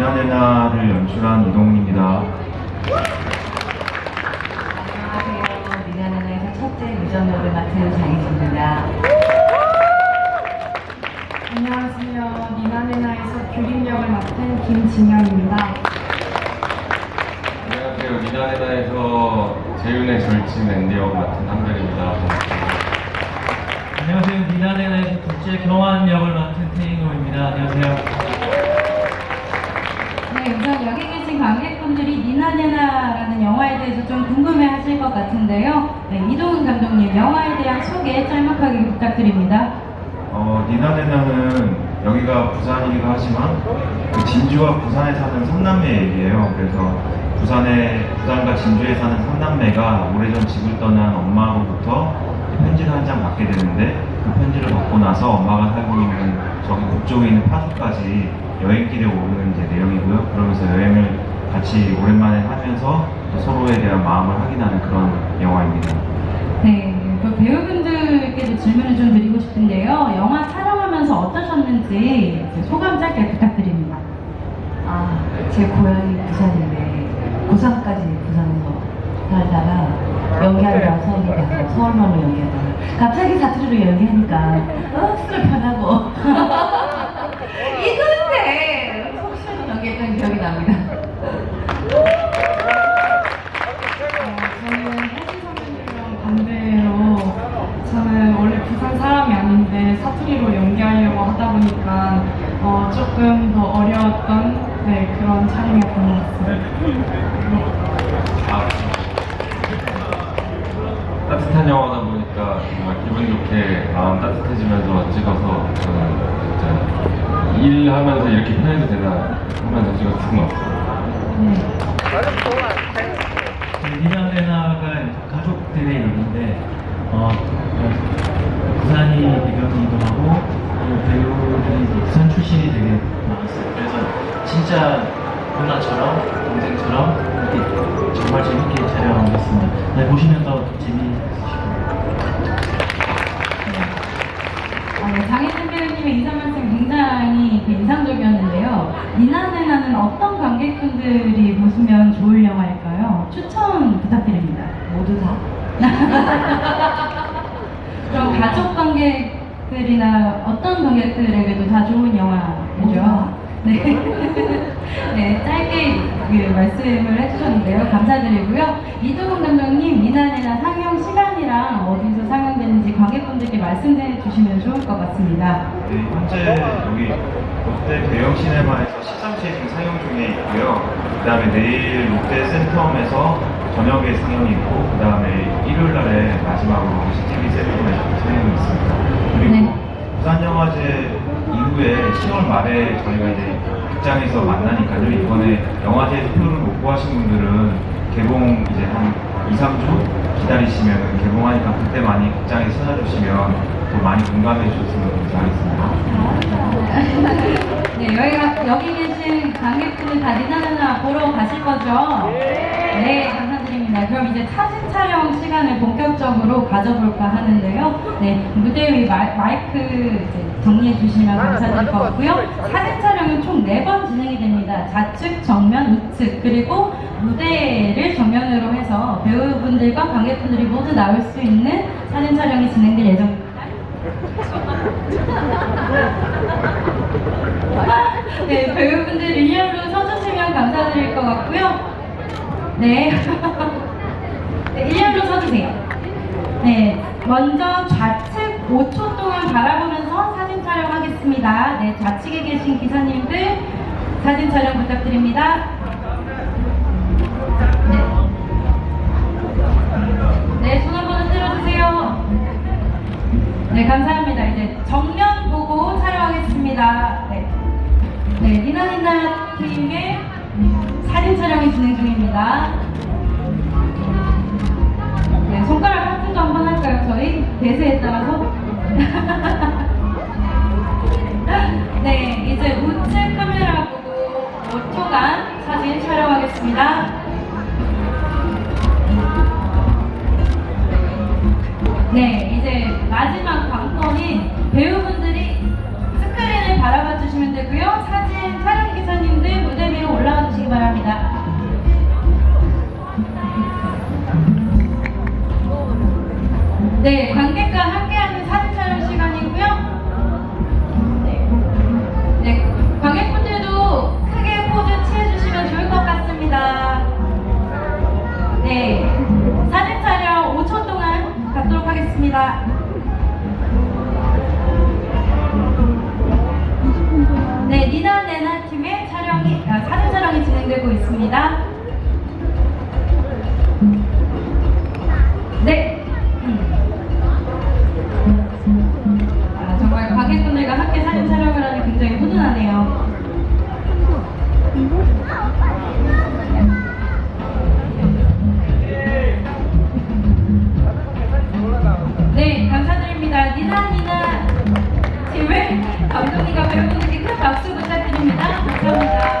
나네나를 연출한 이동훈입니다. 안녕하세요. 미나나나에서 첫째 유전 역을 맡은 장희진입니다. 안녕하세요. 니나네나에서 규림 역을 맡은 김진영입니다. 안녕하세요. 미나네나에서 재윤의 절친 앤디 역 맡은 한별입니다. 안녕하세요. 미나네나에서 둘째 경환 역을 맡은 태인호입니다. 안녕하세요. 네, 우선 여기 계신 관객분들이 니나네나라는 영화에 대해서 좀 궁금해 하실 것 같은데요. 네, 이동훈 감독님, 영화에 대한 소개 짤막하게 부탁드립니다. 어, 니나네나는 여기가 부산이기도 하지만 그 진주와 부산에 사는 삼남매 얘기예요. 그래서 부산에 부산과 진주에 사는 삼남매가 오래전 집을 떠난 엄마로부터 편지를 한 장 받게 되는데 그 편지를 받고 나서 엄마가 살고 있는 저기 북쪽에 있는 파주까지 여행길에 오르는 이제 내용이고요. 그러면서 여행을 같이 오랜만에 하면서 또 서로에 대한 마음을 확인하는 그런 영화입니다. 네, 그 배우분들께도 질문을 좀 드리고 싶은데요. 영화 촬영하면서 어떠셨는지 소감 짧게 부탁드립니다. 아, 제 고향이 부산인데 고3까지 부산에서 살다가 연기하려고 서울로 가서 서울말로 연기하다가 갑자기 사투리로 연기하니까 어, 스트레 편하고 이건데 속 시원히 연기했던 기억이 납니다. 어, 저는 혜진 선배님이랑 반대로 저는 원래 부산 사람이 아닌데 사투리로 연기하려고 하다 보니까 어, 조금 더 어려웠던 네, 그런 촬영이었던 것 같습니다. 아, 따뜻한 영화다 보니까 정말 기분 좋게 마음 따뜻해지면서 찍어서 저는 진짜 일하면서 이렇게 편해도 되나 하면서 찍었던 것 같아요. 미나네나가 가족들의 얘기인데 어, 어, 부산이 배경이기도 하고 또 배우들이 부산 출신이 되게 많았어요. 그래서 진짜 누나처럼 동생처럼 이렇게 정말 재밌게 촬영하고 있습니다. 네, 보시면 더 재미있으실 거예요. 어, 네, 장혜진 배우님의 인사 말씀 굉장히 그 인상적이었는데요. 니나네나는 어떤 관객분들이 보시면 좋을 영화일까요? 추천 부탁드립니다. 모두 다 그럼 가족 관객들이나 어떤 관객들에게도 다 좋은 영화죠? 네. 네, 짧게 그 말씀을 해주셨는데요. 감사드리고요. 이두근 감독님, 미나네나 상영 시간이랑 어디서 상영되는지 관객분들께 말씀해 주시면 좋을 것 같습니다. 네, 현재 여기 롯데 대형 시네마에서 13시에 지금 상영 중에 있고요. 그 다음에 내일 롯데 센텀에서 저녁에 상영이 있고, 그 다음에 일요일 날에 마지막으로 CTV 센텀에서 상영이 있습니다. 그리고 네. 부산영화제 이후에 10월 말에 저희가 이제 극장에서 만나니까요. 이번에 영화제에서 표를 못 구하신 분들은 개봉 이제 한 2, 3주 기다리시면 개봉하니까 그때 많이 극장에 찾아주시면 더 많이 공감해 주셨으면 감사하겠습니다. 네, 여기가, 여기 계신 관객분들 다 니나네나 보러 가실 거죠? 네, 감사드립니다. 그럼 이제 사진 촬영 시간을 본격적으로 가져볼까 하는데요. 네, 무대 위 마, 이제 정리해 주시면 감사드릴 것 같고요. 사진 촬영은 총 네 번 진행이 됩니다. 좌측, 정면, 우측, 그리고 무대를 정면으로 해서 배우분들과 관객분들이 모두 나올 수 있는 사진 촬영이 진행될 예정입니다. 네, 배우분들 일렬로 서주시면 감사드릴 것 같고요. 네. 네, 일렬로 서주세요. 네, 먼저 좌측 5초 동안 바라보면서 사진 촬영하겠습니다. 네, 좌측에 계신 기사님들 사진 촬영 부탁드립니다. 네. 네, 손 한번 흔들어 주세요. 네, 감사합니다. 이제 정면 보고 촬영하겠습니다. 네. 네, 니나니나 팀의 사진 촬영이 진행 중입니다. 네, 손가락 하트도 한번 할까요, 저희? 대세에 따라서? 네, 이제 우측 카메라 보고 5초간 사진 촬영하겠습니다. 네, 관객과 함께하는 사진 촬영 시간이고요. 네, 네, 관객분들도 크게 포즈 취해주시면 좋을 것 같습니다. 네, 사진 촬영 5초 동안 갖도록 하겠습니다. 네, 니나 네나 팀의 촬영이 아, 사진 촬영이 진행되고 있습니다. 네, 감사드립니다. 니나 니나 팀을 감독님과 배우분들께 큰 박수 부탁드립니다. 감사합니다.